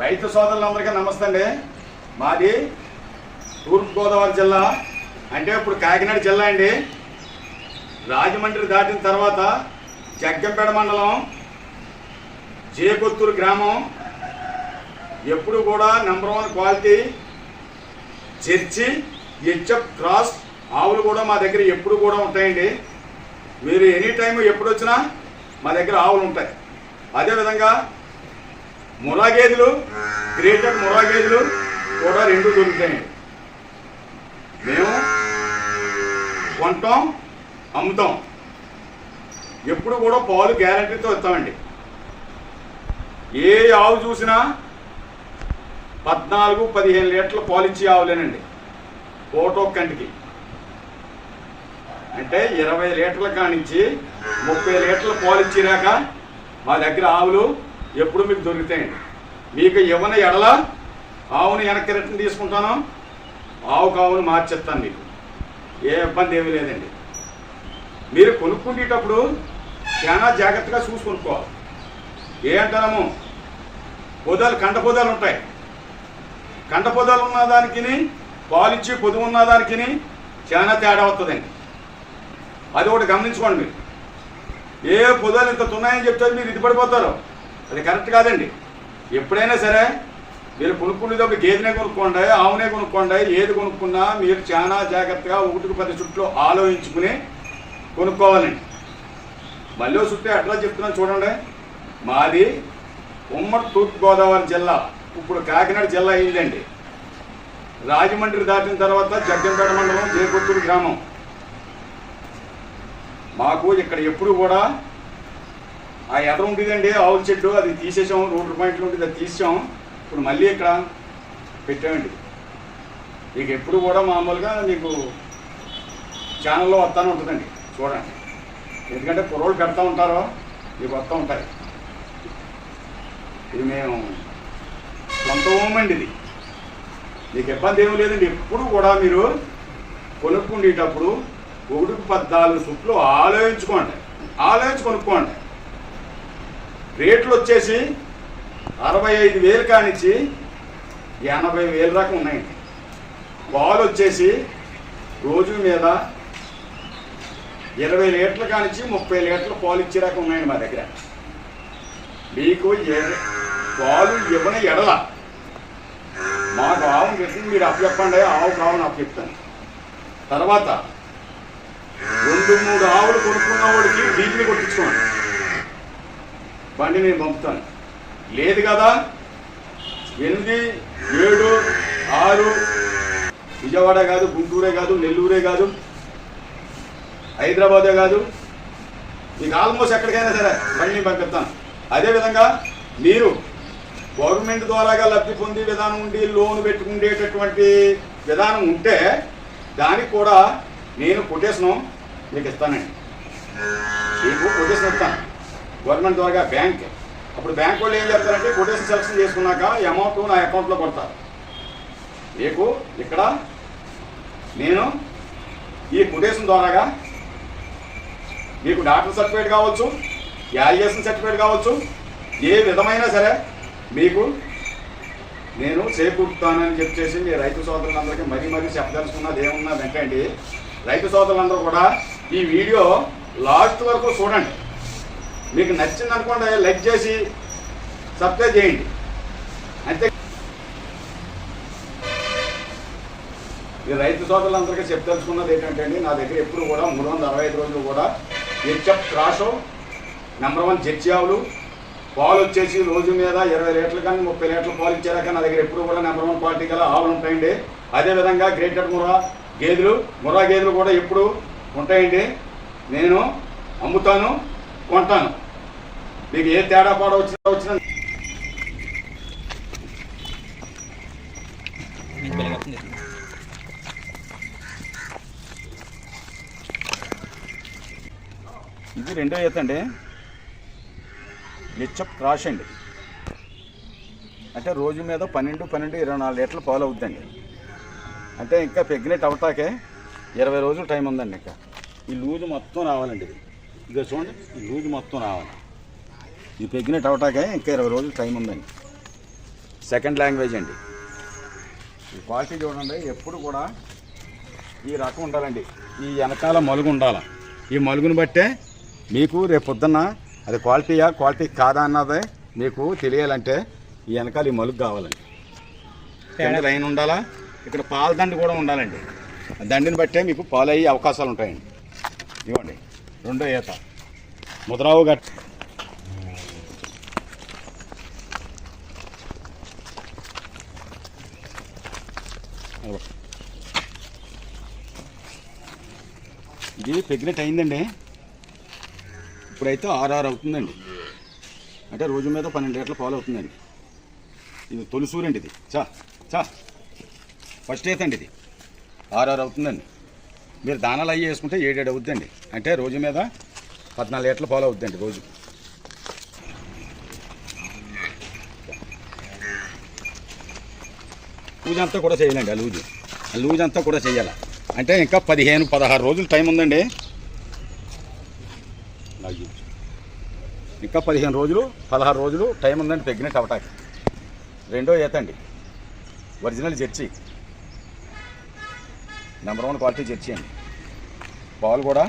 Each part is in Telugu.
రైతు సోదరులందరికీ నమస్తే అండి మాది తూర్పుగోదావరి జిల్లా అంటే ఇప్పుడు కాకినాడ జిల్లా అండి. రాజమండ్రి దాటిన తర్వాత జగ్గంపేట మండలం జేకొత్తూరు గ్రామం ఎప్పుడు కూడా నెంబర్ వన్ క్వాలిటీ చర్చి హెచ్ఎఫ్ క్రాస్ ఆవులు కూడా మా దగ్గర ఎప్పుడు కూడా ఉంటాయండి. మీరు ఎనీ టైం ఎప్పుడు వచ్చినా మా దగ్గర ఆవులు ఉంటాయి. అదేవిధంగా మురా గేదెలు గ్రేటర్ మురా గేదెలు కూడా రెండు దొరుకుతాయండి మేము కొంటాం అమ్ముతాం. ఎప్పుడు కూడా పాలు గ్యారంటీతో ఇస్తామండి. ఏ ఆవు చూసినా పద్నాలుగు పదిహేను లీటర్ల పాలు ఇచ్చే ఆవులేనండి. ఫోటో కంటికి. అంటే ఇరవై లీటర్ల కానించి ముప్పై లీటర్ల పాలు ఇచ్చినాక మా దగ్గర ఆవులు ఎప్పుడు మీకు దొరుకుతాయండి మీకు ఇవ్వన ఎడల? ఆవుని వెనక్కి రిటర్న్ తీసుకుంటాను. ఆవుకు ఆవును మార్చేస్తాను మీకు. ఏ ఇబ్బంది ఏమీ లేదండి. మీరు కొనుక్కునేటప్పుడు చాలా జాగ్రత్తగా చూసి కొనుక్కోవాలి. ఏ అంటాము పొదాలు కండ పొదాలు ఉంటాయి. కండ పొదాలు ఉన్న దానికి పాలిచ్చి పొదువు ఉన్న దానికి చాలా తేడా వస్తుందండి. అది ఒకటి గమనించుకోండి మీరు. ఏ పొదాలు ఇంత ఉన్నాయని చెప్తే మీరు ఇది పడిపోతారు. అది కరెక్ట్ కాదండి. ఎప్పుడైనా సరే మీరు కొనుక్కునేటప్పుడు గేదెనే కొనుక్కోండి ఆవునే కొనుక్కోండి ఏది కొనుక్కున్నా మీరు చాలా జాగ్రత్తగా ఒకటికి పది చుట్టూ ఆలోచించుకుని కొనుక్కోవాలండి. మళ్ళీ చుట్టూ ఎట్లా చెప్తున్నాను చూడండి. మాది ఉమ్మడి తూర్పుగోదావరి జిల్లా ఇప్పుడు కాకినాడ జిల్లా అయిందండి రాజమండ్రి దాటిన తర్వాత జగ్గంపేట మండలం జయకొత్తూరు గ్రామం. మాకు ఇక్కడ ఎప్పుడు కూడా ఆ ఎదర ఉంటుందండి ఆవుల చెట్టు అది తీసేసాం రోడ్డు పాయింట్లు ఉంటుంది అది తీసాం ఇప్పుడు మళ్ళీ ఇక్కడ పెట్టామండి. మీకు ఎప్పుడు కూడా మామూలుగా మీకు ఛానల్లో వస్తానే ఉంటుందండి చూడండి. ఎందుకంటే కుర్రోళ్ళు పెడతా ఉంటారో మీకు వస్తూ ఉంటాయి. ఇది మేము సొంత ఓమండి ఇది. మీకు ఇబ్బంది ఏమీ లేదండి ఎప్పుడు కూడా మీరు కొనుక్కుండేటప్పుడు ఒకటికి పద్నాలుగు సుట్లు ఆలోచించుకోండి. ఆలోచించి కొనుక్కోండి. రేట్లు వచ్చేసి అరవై ఐదు వేలు కానిచ్చి ఎనభై వేలు దాకా ఉన్నాయండి పాలు వచ్చేసి రోజు మీద ఇరవై లీటర్లు కానిచ్చి ముప్పై లీటర్లు పాలు ఇచ్చే ఉన్నాయండి మా దగ్గర. మీకు పాలు ఇవ్వని ఎడల. మాకు ఆవును పెట్టి మీరు అప్పు చెప్పండి ఆవు కావును అప్పు చెప్తాను తర్వాత రెండు మూడు ఆవులు కొనుక్కున్న వాడికి డీపీ కొట్టించుకోండి. బండి నేను పంపుతాను. లేదు కదా? ఎనిమిది ఏడు ఆరు. విజయవాడ కాదు గుంటూరే కాదు నెల్లూరే కాదు హైదరాబాదే కాదు. మీకు ఆల్మోస్ట్ ఎక్కడికైనా సరే బండి పంపిస్తాను. అదేవిధంగా మీరు గవర్నమెంట్ ద్వారాగా లబ్ధి పొందే విధానం ఉండి లోన్ పెట్టుకునేటటువంటి విధానం ఉంటే దానికి కూడా నేను కొటేషను మీకు ఇస్తానండి. మీకు కొటేషన్ ఇస్తాను. గవర్నమెంట్ ద్వారా బ్యాంక్ అప్పుడు బ్యాంక్ వాళ్ళు ఏం చేస్తారంటే కొటేషన్ సెలక్షన్ చేసుకున్నాక అమౌంట్ నా అకౌంట్లో కొడతారు. మీకు ఇక్కడ నేను ఈ కొటేషన్ ద్వారాగా మీకు డాక్టర్ సర్టిఫికేట్ కావచ్చు గ్రాడ్యుయేషన్ సర్టిఫికేట్ కావచ్చు ఏ విధమైనా సరే మీకు నేను చేకూరుతానని చెప్పేసి మీ రైతు సోదరులందరికీ మరీ మరీ చెప్పదలుచుకున్నది ఏమున్నా వెంటండి. రైతు సోదరులందరూ కూడా ఈ వీడియో లాస్ట్ వరకు చూడండి. మీకు నచ్చింది అనుకోండి లైక్ చేసి సబ్స్క్రైబ్ చేయండి. అంతే. ఈ రైతు సోదరులందరికీ చెప్పదలుచుకున్నది ఏంటంటే అండి నా దగ్గర ఎప్పుడు కూడా మూడు వందల అరవై ఐదు రోజులు కూడా హెచ్ఎఫ్ క్రాషో నెంబర్ వన్ జెర్సీ ఆవులు పాలు వచ్చేసి రోజు మీద ఇరవై లీటర్లు కానీ ముప్పై లీటర్లు పాలు ఇచ్చేదాకా నా దగ్గర ఎప్పుడు కూడా నెంబర్ వన్ క్వాలిటీ గల ఆవులు ఉంటాయండి. అదేవిధంగా గ్రేటర్ మురా గేదెలు మురా గేదెలు కూడా ఎప్పుడు ఉంటాయండి. నేను అమ్ముతాను. కొంటాను. మీకు ఏ తేడా పాడ వచ్చినా వచ్చినా ఇది రెండో ఈత అండి క్రాష్ అండి. అంటే రోజు మీద పన్నెండు పన్నెండు ఇరవై నాలుగు లీటర్లు పాలు అవుద్దండి. అంటే ఇంకా ప్రెగ్నెంట్ అవటాకే ఇరవై రోజులు టైం ఉందండి ఇంకా. ఈ లూజు మొత్తం రావాలండి ఇది. ఇక చూడండి ఈ లూజు మొత్తం రావాలి. ఈ ప్రెగ్నెంట్ అవటాకే ఇంకా ఇరవై రోజులు టైం ఉందండి. సెకండ్ లాంగ్వేజ్ అండి. ఈ క్వాలిటీ చూడండి ఎప్పుడు కూడా ఈ రకం ఉండాలండి. ఈ వెనకాల మలుగు ఉండాలి. ఈ మలుగుని బట్టే మీకు రేపు పొద్దున్న అది క్వాలిటీయా క్వాలిటీ కాదా అన్నదే మీకు తెలియాలంటే ఈ వెనకాల ఈ మలుగు కావాలండి. కింద లైన్ ఉండాలా? ఇక్కడ పాల దండి కూడా ఉండాలండి. దండిని బట్టే మీకు పాలు అయ్యే అవకాశాలు ఉంటాయండి. ఇవ్వండి. రెండో ఈత. ముదరావు గట్ ఇది ప్రెగ్నెంట్ అయిందండి. ఇప్పుడైతే ఆర్ఆర్ అవుతుందండి. అంటే రోజు మీద పన్నెండు లీటర్ల పాలు అవుతుందండి. ఇది తొలిసూరండి ఇది. చా చా. ఫస్ట్ అయితే అండి ఇది. ఆర్ఆర్ అవుతుందండి. మీరు దానాలు అయ్యి వేసుకుంటే ఏడేడు అవుద్దండి. అంటే రోజు మీద పద్నాలుగు లీటర్లు పాలు అవుద్దండి రోజు. లూజ్ అంతా కూడా చేయాలండి ఆ లూజు. ఆ లూజ్ అంతా కూడా చేయాలి. అంటే ఇంకా పదిహేను పదహారు రోజులు టైం ఉందండి. ఇంకా పదిహేను రోజులు పదహారు రోజులు టైం ఉందండి ప్రెగ్నెంట్ అవటానికి. రెండో ఏతండి original Jersey. Number one quality Jersey పాలు కూడా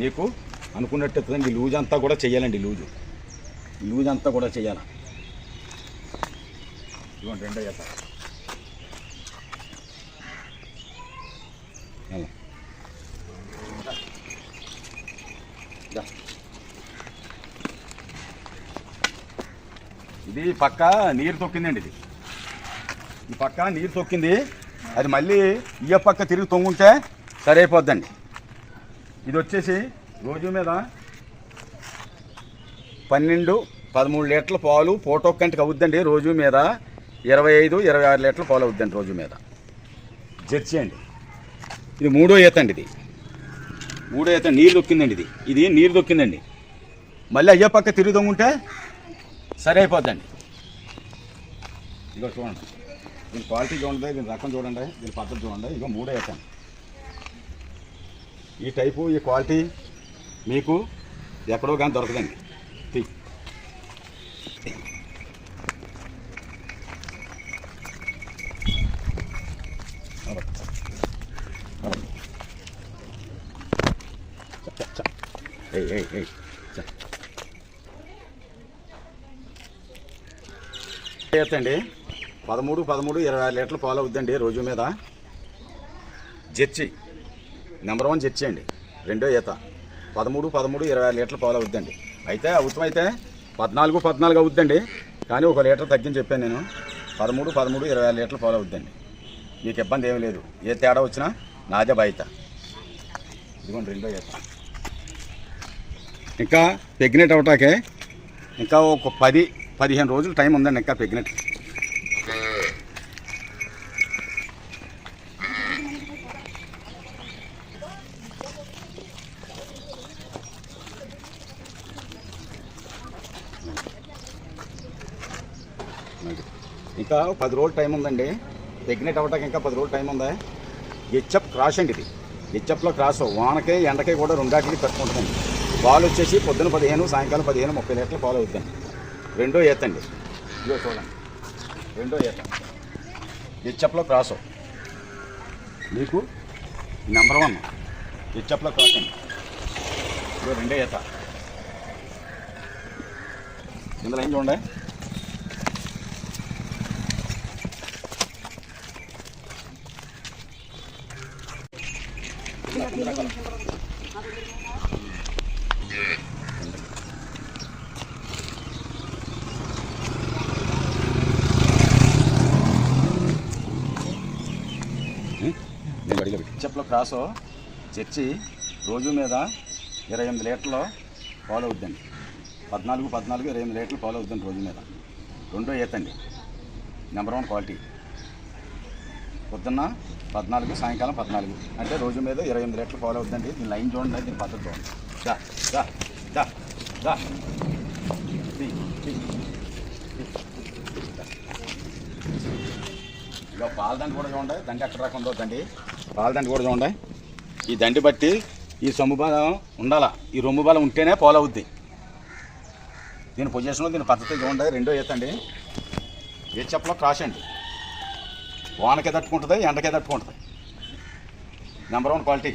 మీకు అనుకున్నట్టు ఎత్తుందండి లూజ్ అంతా కూడా చెయ్యాలండి లూజు. లూజ్ అంతా కూడా చెయ్యాలి? ఇదిగోండి రెండో ఈత ఇది పక్క నీరు తొక్కిందండి ఇది. ఈ పక్క నీరు తొక్కింది అది మళ్ళీ ఇయ్య పక్క తిరిగి తొంగుంటే సరైపోద్దండి. ఇది వచ్చేసి రోజు మీద పన్నెండు పదమూడు లీటర్ల పాలు ఫోటో కంటికి అవుద్దండి రోజు మీద. ఇరవై ఐదు ఇరవై ఆరు లీటర్ల పాలు అవుద్దండి రోజు మీద. జెర్సీ అండి. ఇది మూడో ఈత అండి ఇది. మూడో ఈత నీరు దొక్కిందండి ఇది. ఇది నీరు దొక్కిందండి. మళ్ళీ అయ్యే పక్క తిరిగి తొంగుంటే సరే అయిపోద్దండి చూడండి. దీని క్వాలిటీ చూడండి దీని రకం చూడండి దీని పద్ధతి చూడండి ఇక మూడే వేసాను ఈ టైపు ఈ క్వాలిటీ మీకు ఎక్కడో కానీ దొరకదండి తీ. చ, అండి పదమూడు పదమూడు ఇరవై ఆరు లీటర్లు పాలు అవుద్దండి రోజు మీద. జెర్సీ. నెంబర్ వన్ జెర్సీ అండి. రెండో ఈత. పదమూడు పదమూడు ఇరవై ఆరు లీటర్లు పాలు అవుద్దండి. అయితే అవుతమైతే పద్నాలుగు పద్నాలుగు అవుద్దండి. కానీ ఒక లీటర్ తగ్గించి చెప్పాను నేను. పదమూడు పదమూడు ఇరవై ఆరు లీటర్లు పాలు అవుద్దండి. మీకు ఇబ్బంది ఏమీ లేదు. ఏ తేడా వచ్చినా నాదే బయట ఇదిగోండి రెండో ఈత. ఇంకా ప్రెగ్నెంట్ అవటాకే ఇంకా ఒక పది పదిహేను రోజులు టైం ఉందండి ఇంకా ప్రెగ్నెంట్ ఇంకా పది రోజులు టైం ఉందండి. ప్రెగ్నెంట్ అవ్వడానికి ఇంకా పది రోజులు టైం ఉందా? హెచ్ఎఫ్ క్రాస్ అండి ఇది. హెచ్ఎఫ్లో క్రాస్ వానకే ఎండకే కూడా రెండాటికి తట్టుకుంటుందండి పాలు వచ్చేసి పొద్దున పదిహేను సాయంకాలం పదిహేను ముప్పై లీటర్లు పాలు అవుతుందండి రెండో ఈత అండి. ఇదిగో చూడండి. రెండో ఈత. హెచ్ఎఫ్లో క్రాస్ మీకు నెంబర్ వన్ హెచ్ఎఫ్లో క్రాస్ అండి. ఇదో రెండో ఈత. ఇందులో ఏం చూడండి? నేను క్రాసో చర్చి రోజు మీద ఇరవై ఎనిమిది లీటర్లు ఫాలో అవుద్దండి. పద్నాలుగు పద్నాలుగు ఇరవై ఎనిమిది లీటర్లు ఫాలో అవుద్దండి రోజు మీద. రెండో ఈతండి. నెంబర్ వన్ క్వాలిటీ పొద్దున్న పద్నాలుగు సాయంకాలం పద్నాలుగు. అంటే రోజు మీద ఇరవై ఎనిమిది లీటర్లు ఫాలో అవుద్దండి. దీని లైన్ చూడండి దీని పద్ధతి చూడండి. దా దా దా దా. తీ, తీ. ఇక కూడా చూడండి. దండి ఎక్కడ రాకుండా పాల దండి కూడా చూడండి. ఈ దండి బట్టి ఈ సొమ్ము బలం ఉండాలా? ఈ రొమ్ము బలం ఉంటేనే పోలవుద్ది దీని పొజిషన్లో దీని పద్ధతి చూడండి రెండో ఎత్తండి. అండి ఏ చెప్పలో క్రాష్ అండి వానకే తట్టుకుంటుంది ఎండకే తట్టుకుంటుంది. Number one quality